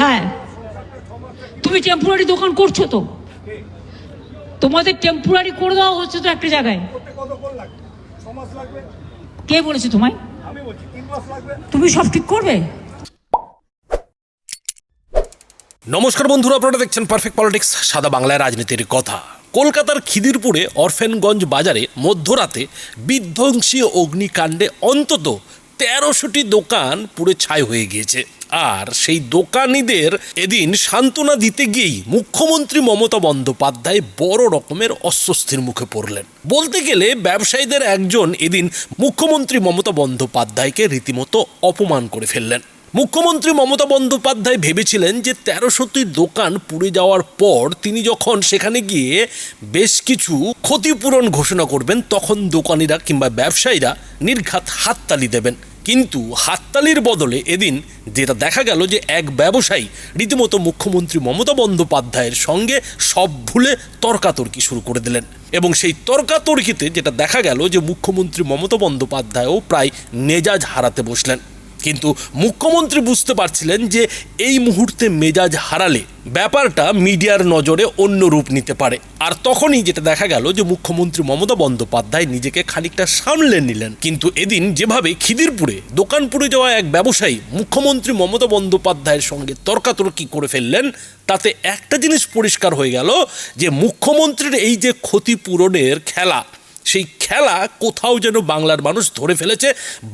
হ্যাঁ। তুমি টেম্পোরারি দোকান করছ তো? তোমাদের টেম্পোরারি করে দেওয়া হচ্ছে তো একটা জায়গায়। কে বলেছে তোমায়? তুমি সব ঠিক করবে? নমস্কার বন্ধুরা, আপনারা দেখছেন পারফেক্ট পলিটিক্স সাদা বাংলায় রাজনীতির কথা। কলকাতার খিদিরপুরে অরফেনগঞ্জ বাজারে মধ্যরাতে বিধ্বংসী অগ্নিকাণ্ডে অন্তত তেরোশোটি দোকান পুড়ে ছাই হয়ে গিয়েছে। আর সেই দোকানিদের এদিন সান্ত্বনা দিতে গিয়েই মুখ্যমন্ত্রী মমতা বন্দ্যোপাধ্যায় বড় রকমের অস্বস্তির মুখে পড়লেন। বলতে গেলে ব্যবসায়ীদের একজন এদিন মুখ্যমন্ত্রী মমতা বন্দ্যোপাধ্যায়কে রীতিমতো অপমান করে ফেললেন। মুখ্যমন্ত্রী মমতা বন্দ্যোপাধ্যায় ভেবেছিলেন যে তেরোশোটি দোকান পুড়ে যাওয়ার পর তিনি যখন সেখানে গিয়ে বেশ কিছু ক্ষতিপূরণ ঘোষণা করবেন, তখন দোকানিরা কিংবা ব্যবসায়ীরা নির্ঘাত হাততালি দেবেন। কিন্তু হাততালির বদলে এদিন যেটা দেখা গেল যে এক ব্যবসায়ী রীতিমতো মুখ্যমন্ত্রী মমতা বন্দ্যোপাধ্যায়ের সঙ্গে সব ভুলে তর্কাতর্কি শুরু করে দিলেন। এবং সেই তর্কাতর্কিতে যেটা দেখা গেল যে মুখ্যমন্ত্রী মমতা বন্দ্যোপাধ্যায়ও প্রায় নেজাজ হারাতে বসলেন। কিন্তু মুখ্যমন্ত্রী বুঝতে পারছিলেন যে এই মুহূর্তে মেজাজ হারালে ব্যাপারটা মিডিয়ার নজরে অন্য রূপ নিতে পারে। আর তখনই যেটা দেখা গেল যে মুখ্যমন্ত্রী মমতা বন্দ্যোপাধ্যায় নিজেকে খানিকটা সামলে নিলেন। কিন্তু এদিন যেভাবে খিদিরপুরে, দোকানপুরে যাওয়া এক ব্যবসায়ী মুখ্যমন্ত্রী মমতা বন্দ্যোপাধ্যায়ের সঙ্গে তর্কাতর্কি করে ফেললেন, তাতে একটা জিনিস পরিষ্কার হয়ে গেল যে মুখ্যমন্ত্রীর এই যে ক্ষতিপূরণের খেলা সেই খেলা কোথাও যেন বাংলার মানুষ ধরে ফেলেছে।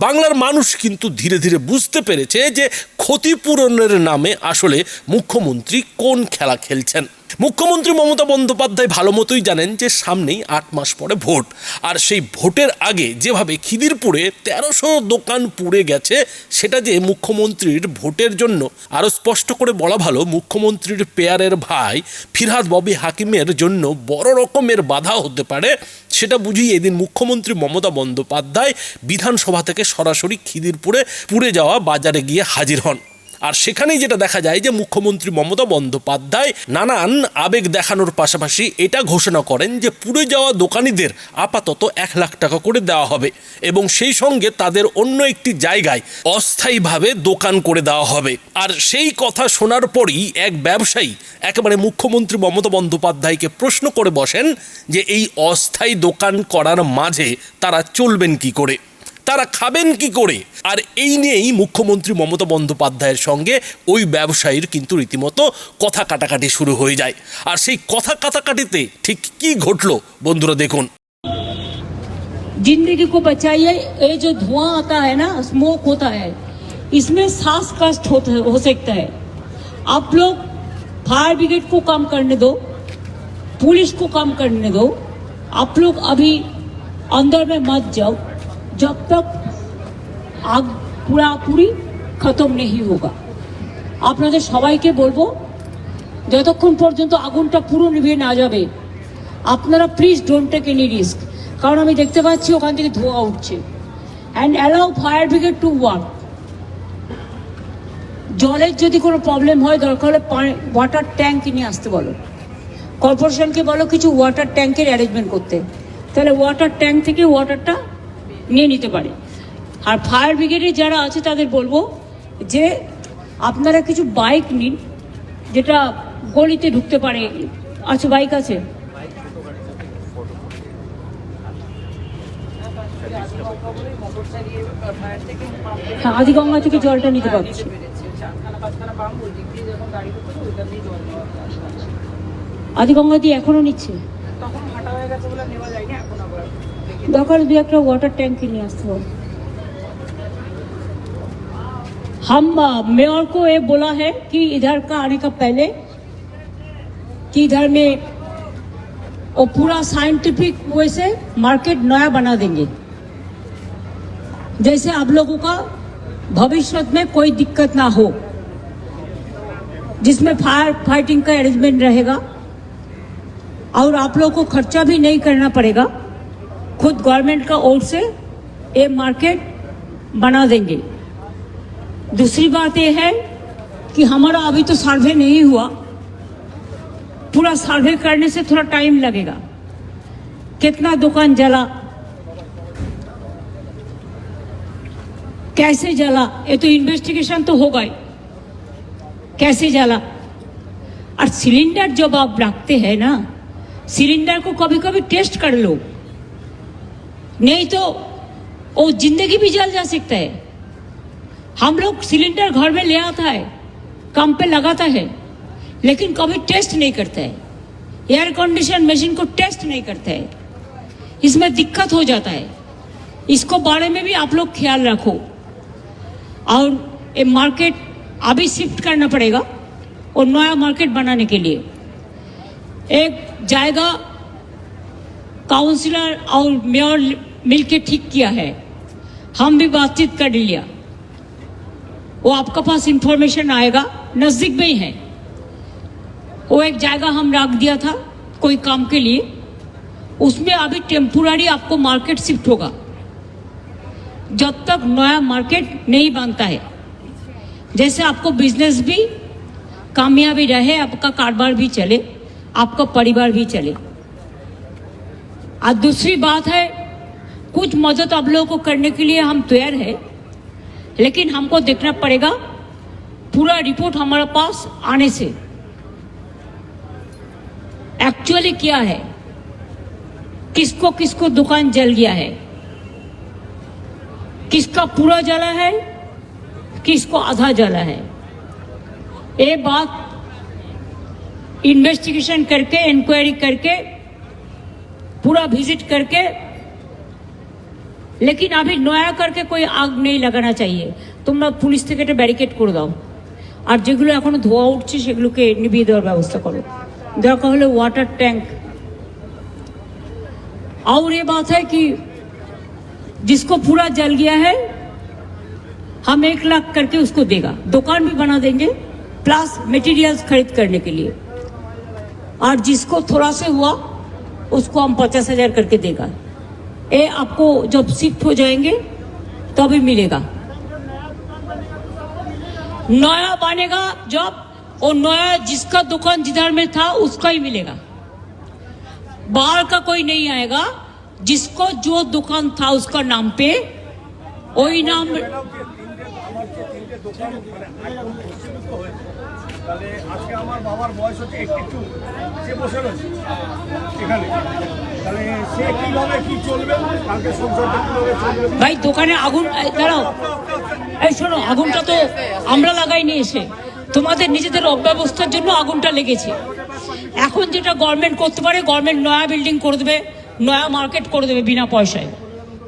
বাংলার মানুষ কিন্তু ধীরে ধীরে বুঝতে পেরেছে যে ক্ষতিপূরণের নামে আসলে মুখ্যমন্ত্রী কোন খেলা খেলছেন। মুখ্যমন্ত্রী মমতা বন্দ্যোপাধ্যায় ভালো মতোই জানেন যে সামনেই আট মাস পরে ভোট। আর সেই ভোটের আগে যেভাবে খিদিরপুরে তেরোশো দোকান পুড়ে গেছে, সেটা যে মুখ্যমন্ত্রীর ভোটের জন্য, আরও স্পষ্ট করে বলা ভালো, মুখ্যমন্ত্রীর পেয়ারের ভাই ফিরহাদ ববি হাকিমের জন্য বড় রকমের বাধা হতে পারে। সেটা বুঝিয়ে এদিন মুখ্যমন্ত্রী মমতা বন্দ্যোপাধ্যায় বিধানসভা থেকে সরাসরি খিদিরপুরে পুড়ে যাওয়া বাজারে গিয়ে হাজির হন। আর সেখানেই যেটা দেখা যায় যে মুখ্যমন্ত্রী মমতা বন্দ্যোপাধ্যায় নানান আবেগ দেখানোর পাশাপাশি এটা ঘোষণা করেন যে পুড়ে যাওয়া দোকানিদের আপাতত এক লাখ টাকা করে দেওয়া হবে এবং সেই সঙ্গে তাদের অন্য একটি জায়গায় অস্থায়ীভাবে দোকান করে দেওয়া হবে। আর সেই কথা শোনার পরই এক ব্যবসায়ী একেবারে মুখ্যমন্ত্রী মমতা বন্দ্যোপাধ্যায়কে প্রশ্ন করে বসেন যে এই অস্থায়ী দোকান করার মাঝে তারা চলবেন কি করে? তারা খাবেন কি করে আর এই নিয়েই মুখ্যমন্ত্রী মমতা বন্দ্যোপাধ্যায়ের সঙ্গে ওই ব্যবসায়ীর কিন্তু রীতিমতো কথা কাটাকাটি শুরু হয়ে যায় আর সেই কথা কাটাকাটিতে ঠিক কি ঘটলো বন্ধুরা দেখুন जिंदगी को बचाइए ये जो धुआं आता है ना स्मोक होता है इसमें सांस कष्ट हो, हो सकता है आप लोग फायर ब्रिगेड को काम करने दो पुलिस को काम करने दो आप लोग अभी अंदर में मत जाओ जब तक आग पूरा पूरी खत्म नहीं होगा আপনাদের সবাইকে বলবো যতক্ষণ পর্যন্ত আগুনটা পুরো নিভে না যাবে আপনারা please don't take any risk কারণ আমি দেখতে পাচ্ছি ওখান থেকে ধোঁয়া উঠছে and allow fire brigade to work জলের যদি কোনো প্রবলেম হয় দরকার হলে ওয়াটার ট্যাঙ্ক নিয়ে আসতে বলো কর্পোরেশনকে বলো কিছু ওয়াটার ট্যাঙ্কের অ্যারেঞ্জমেন্ট করতে তাহলে ওয়াটার ট্যাঙ্ক থেকে ওয়াটারটা নিয়ে নিতে পারে। আর ফায়ার ব্রিগেডে যারা আছে তাদের বলব যে, আপনারা কিছু বাইক নিন, যেটা গলিতে ঢুকতে পারে। আচ্ছা বাইক আছে? হ্যাঁ আদিগঙ্গা থেকে জলটা নিতে পারছি। আদিগঙ্গা দিয়ে এখনও নিচ্ছে? দরকার দু একটা ওয়াটার ট্যাঙ্ক নিয়ে আসতে হবে हम अ, मेयर को ये बोला है कि इधर का आने का पहले कि इधर में वो पूरा साइंटिफिक वे से मार्केट नया बना देंगे जैसे आप लोगों का भविष्य में कोई दिक्कत ना हो जिसमें फायर फाइटिंग का अरेंजमेंट रहेगा और आप लोग को खर्चा भी नहीं करना पड़ेगा। खुद गवर्नमेंट का ओर से ये मार्केट बना देंगे। दूसरी बात यह है कि हमारा अभी तो सर्वे नहीं हुआ। पूरा सर्वे करने से थोड़ा टाइम लगेगा। कितना दुकान जला? कैसे जला? ये तो इन्वेस्टिगेशन तो होगा ही। कैसे जला? और सिलेंडर जब आप रखते हैं ना सिलेंडर को कभी कभी टेस्ट कर लो। नहीं तो वो ज़िंदगी भी जल जा सकता है। हम लोग सिलेंडर घर में ले आता है, काम पे लगाता है, लेकिन कभी टेस्ट नहीं करता है। एयर कंडीशन मशीन को टेस्ट नहीं करता है। इसमें दिक्कत हो जाता है। इसको बारे में भी आप लोग ख्याल रखो। और ये मार्केट अभी शिफ्ट करना पड़ेगा, और नया मार्केट बनाने के लिए। एक जाएगा काउंसिलर और मेयर मिलके ठीक किया है। हम भी बातचीत कर लिया। वो आपका पास इंफॉर्मेशन आएगा, नज़दीक में ही है। वो एक जगह हम रख दिया था कोई काम के लिए। उसमें अभी टेम्पोरारी आपको मार्केट शिफ्ट होगा। जब तक नया मार्केट नहीं बनता है। जैसे आपको बिज़नेस भी कामयाबी रहे, आपका कारोबार भी चले। आपका परिवार भी चले। और दूसरी बात है, कुछ मदद आप लोगों को करने के लिए हम तैयार है, लेकिन हमको देखना पड़ेगा, पूरा रिपोर्ट हमारे पास आने से। एक्चुअली क्या है? किसको किसको दुकान जल गया है? किसका पूरा जला है? किसको आधा जला है? ये बात इन्वेस्टिगेशन करके इंक्वायरी करके पूरा विजिट करके लेकिन अभी নয়া करके कोई आग नहीं লাগানো चाहिए তোমরা পুলিশ থেকে এটা ব্যারিকেড করে দাও আর যেগুলো এখনো ধোয়া উঠছে সেগুলোকে নিভিয়ে দেওয়ার ব্যবস্থা করো দরকার হলে ওয়াটার ট্যাঙ্ক और ये बात है कि जिसको पूरा जल गया है हम एक लाख करके उसको देगा दुकान भी बना देंगे प्लस मटेरियल्स खरीद करने के लिए और जिसको थोड़ा से हुआ, उसको हम पचास हज़ार करके देगा। ए, आपको जब शिफ्ट हो जाएँगे, तभी तो मिलेगा। नया बनेगा जब वो नया जिसका दुकान जिधर में था, उसका ही मिलेगा। बाहर का कोई नहीं आएगा, जिसको जो दुकान था, उसका नाम पे, वही नाम তাহলে আজকে আমার বাবার বয়স হচ্ছে সে বসে রয়েছে এখানে। ভাই, দোকানে আগুন দাঁড়াও। এই, শোনো, আগুনটা তো আমরা লাগাইনি এসে। তোমাদের নিজেদের অব্যবস্থার জন্য আগুনটা লেগেছে। এখন যেটা গভর্নমেন্ট করতে পারে গভর্নমেন্ট নয়া বিল্ডিং করে দেবে, নয়া মার্কেট করে দেবে বিনা পয়সায়।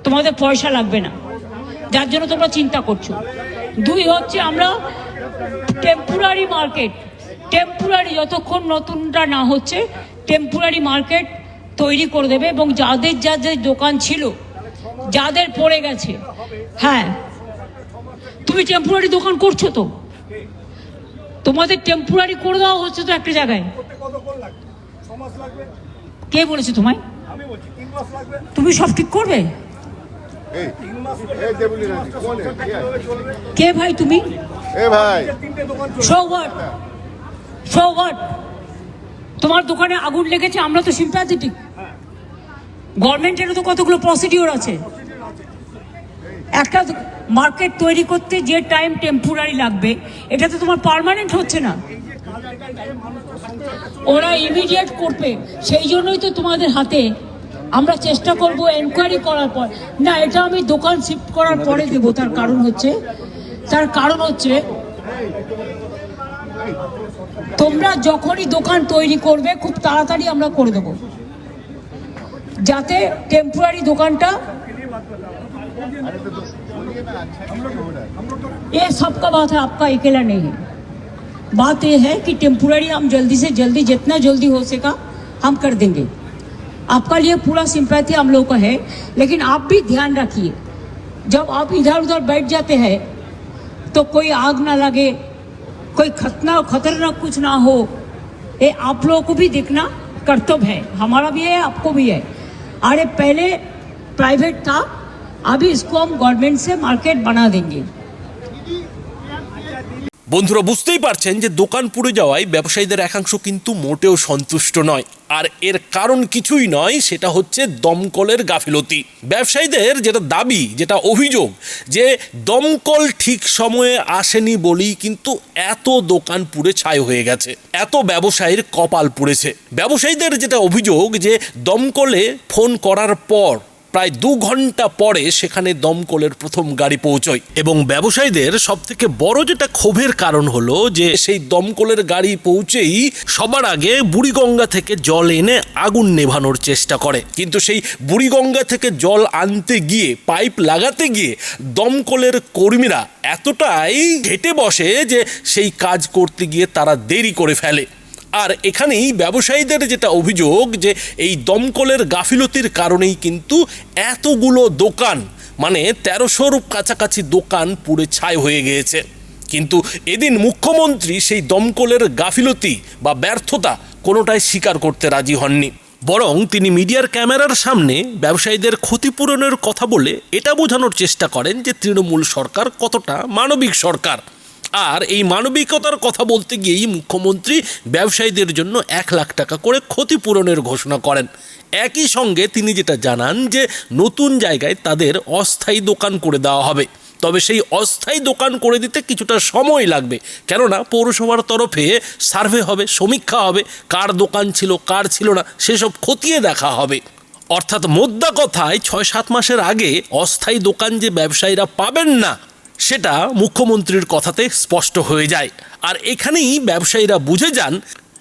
তোমাদের পয়সা লাগবে না। যার জন্য তোমরা চিন্তা করছ। দুই হচ্ছে আমরা টেম্পোরারি মার্কেট টেম্পোরারি যতক্ষণ নতুনটা না হচ্ছে টেম্পোরারি মার্কেট তৈরি করে দেবে এবং যাদের যাদের দোকান ছিল যাদের পড়ে গেছে হ্যাঁ তুমি টেম্পোরারি দোকান করছ তো? তোমাদের টেম্পোরারি করে দেওয়া হচ্ছে তো একটা জায়গায়। কে বলেছে তোমায়? তুমি সব ঠিক করবে? কে ভাই তুমি এ ভাই যে তিনটে দোকান চলবে সো হোয়াট সো হোয়াট তোমার দোকানে আগুন লেগেছে আমরা তো সিম্প্যাথেটিক গভর্নমেন্টেরও তো কতগুলো প্রসিডিওর আছে। একটা মার্কেট তৈরি করতে যে টাইম টেম্পোরারি লাগবে এটা তো তোমার পার্মানেন্ট হচ্ছে না। ওরা ইমিডিয়েট করবে সেই জন্যই তো তোমাদের হাতে আমরা চেষ্টা করব এনকোয়ারি করার পর না এটা আমি দোকান শিফট করার পরে দেবো তার কারণ হচ্ছে তার কারণ হচ্ছে তোমরা যখনই দোকান তৈরি করবে খুব তাড়াতাড়ি আমরা করে দেবো যাতে টেম্পোরারি দোকানটা अरे तो दोस्त बोलिए ना अच्छा क्यों हो रहा है ये सबका बात है आपका अकेला नहीं है बात यह है कि टेम्पोररी हम जल्दी से जल्दी जितना जल्दी हो सका हम कर देंगे आपका लिए पूरा सिंपैथी हम लोग का है, लेकिन आप भी ध्यान रखिए, जब आप इधर उधर बैठ जाते हैं तो कोई आग ना लगे, कोई खतना, खतरनाक कुछ ना हो, ये आप लोगों को भी देखना कर्तव्य है, हमारा भी है, आपको भी है। अरे, पहले प्राइवेट था, अभी इसको हम गवर्नमेंट से मार्केट बना देंगे। বন্ধুরা, বুঝতেই পারছেন যে দোকান পুড়ে যাওয়ায় ব্যবসায়ীদের একাংশ কিন্তু মোটেও সন্তুষ্ট নয়। আর এর কারণ কিছুই নয়, সেটা হচ্ছে দমকলের গাফিলতি। ব্যবসায়ীদের যেটা দাবি, যেটা অভিযোগ, যে দমকল ঠিক সময়ে আসেনি বলেই কিন্তু এত দোকান পুড়ে ছাই হয়ে গেছে, এত ব্যবসায়ীর কপাল পুড়েছে। ব্যবসায়ীদের যেটা অভিযোগ, যে দমকলে ফোন করার পর প্রায় দু ঘণ্টা পরে সেখানে দমকলের প্রথম গাড়ি পৌঁছয়। এবং ব্যবসায়ীদের সব থেকে বড় যেটা ক্ষোভের কারণ হলো যে সেই দমকলের গাড়ি পৌঁছেই সবার আগে বুড়িগঙ্গা থেকে জল এনে আগুন নেভানোর চেষ্টা করে। কিন্তু সেই বুড়িগঙ্গা থেকে জল আনতে গিয়ে, পাইপ লাগাতে গিয়ে দমকলের কর্মীরা এতটাই ঘেটে বসে যে সেই কাজ করতে গিয়ে তারা দেরি করে ফেলে। আর এখানেই ব্যবসায়ীদের যেটা অভিযোগ যে এই দমকলের গাফিলতির কারণেই কিন্তু এতগুলো দোকান মানে তেরোশোর কাছাকাছি দোকান পুড়ে ছাই হয়ে গিয়েছে। কিন্তু এদিন মুখ্যমন্ত্রী সেই দমকলের গাফিলতি বা ব্যর্থতা কোনোটাই স্বীকার করতে রাজি হননি। বরং তিনি মিডিয়ার ক্যামেরার সামনে ব্যবসায়ীদের ক্ষতিপূরণের কথা বলে এটা বোঝানোর চেষ্টা করেন যে তৃণমূল সরকার কতটা মানবিক সরকার। আর এই মানবিকতার কথা বলতে গিয়েই মুখ্যমন্ত্রী ব্যবসায়ীদের জন্য এক লাখ টাকা করে ক্ষতিপূরণের ঘোষণা করেন। একই সঙ্গে তিনি যেটা জানান যে নতুন জায়গায় তাদের অস্থায়ী দোকান করে দেওয়া হবে। তবে সেই অস্থায়ী দোকান করে দিতে কিছুটা সময় লাগবে। কেননা পৌরসভার তরফে সার্ভে হবে, সমীক্ষা হবে, কার দোকান ছিল, কার ছিল না, সেসব খতিয়ে দেখা হবে। অর্থাৎ মোদ্দা কথায় ছয় সাত মাসের আগে অস্থায়ী দোকান যে ব্যবসায়ীরা পাবেন না সেটা মুখ্যমন্ত্রীর কথাতে স্পষ্ট হয়ে যায়। আর এখানেই ব্যবসায়ীরা বুঝে যান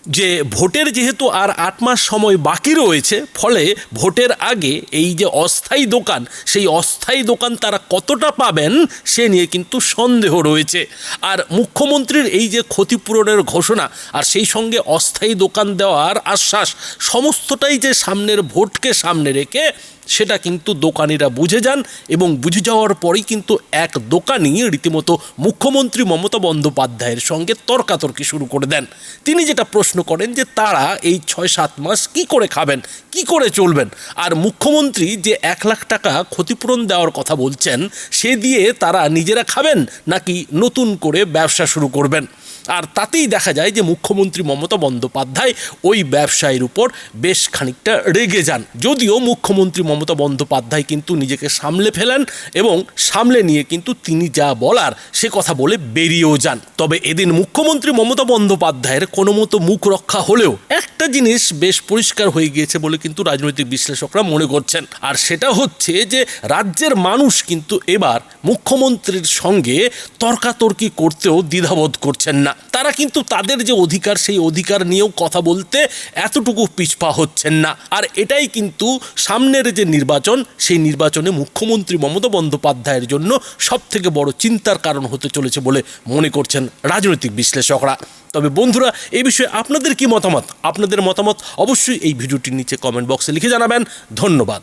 যে ভোটের যেহেতু আর আট মাস সময় বাকি রয়েছে, ফলে ভোটের আগে এই যে অস্থায়ী দোকান, সেই অস্থায়ী দোকান তারা কতটা পাবেন সে নিয়ে কিন্তু সন্দেহ রয়েছে। আর মুখ্যমন্ত্রীর এই যে ক্ষতিপূরণের ঘোষণা আর সেই সঙ্গে অস্থায়ী দোকান দেওয়ার আশ্বাস, সমস্তটাই যে সামনের ভোটকে সামনে রেখে সেটা কিন্তু দোকানিরা বুঝে যান এবং বুঝে যাওয়ার পরেই কিন্তু এক দোকানি রীতিমতো মুখ্যমন্ত্রী মমতা বন্দ্যোপাধ্যায়ের সঙ্গে তর্কাতর্কি শুরু করে দেন। তিনি যেটা প্রশ্ন করেন যে তারা এই ছয় সাত মাস কি করে খাবেন, কি করে চলবেন? আর মুখ্যমন্ত্রী যে এক লাখ টাকা ক্ষতিপূরণ দেওয়ার কথা বলছেন, সে দিয়ে তারা নিজেরা খাবেন নাকি নতুন করে ব্যবসা শুরু করবেন? আর তাতেই দেখা যায় যে মুখ্যমন্ত্রী মমতা বন্দ্যোপাধ্যায় ওই ব্যবসায়ীর উপর বেশ খানিকটা রেগে যান। যদিও মুখ্যমন্ত্রী মমতা বন্দ্যোপাধ্যায় কিন্তু নিজেকে সামলে ফেলেন এবং সামলে নিয়ে কিন্তু তিনি যা বলার সে কথা বলে বেরিয়েও যান। তবে এদিন মুখ্যমন্ত্রী মমতা বন্দ্যোপাধ্যায়ের কোনো মতো মুখ রক্ষা হলেও একটা জিনিস বেশ পরিষ্কার হয়ে গিয়েছে বলে কিন্তু রাজনৈতিক বিশ্লেষকরা মনে করছেন। আর সেটা হচ্ছে যে রাজ্যের মানুষ কিন্তু এবার মুখ্যমন্ত্রীর সঙ্গে তর্কাতর্কি করতেও দ্বিধাবোধ করছেন না। তারা কিন্তু তাদের যে অধিকার, সেই অধিকার নিয়েও কথা বলতে এতটুকু পিছপা হচ্ছেন না। আর এটাই কিন্তু সামনের যে নির্বাচন, সেই নির্বাচনে মুখ্যমন্ত্রী মমতা বন্দ্যোপাধ্যায়ের জন্য সব থেকে বড় চিন্তার কারণ হতে চলেছে বলে মনে করছেন রাজনৈতিক বিশ্লেষকরা। তবে বন্ধুরা এই বিষয়ে আপনাদের কি মতামত? আপনাদের মতামত অবশ্যই এই ভিডিওটির নিচে কমেন্ট বক্সে লিখে জানাবেন। ধন্যবাদ।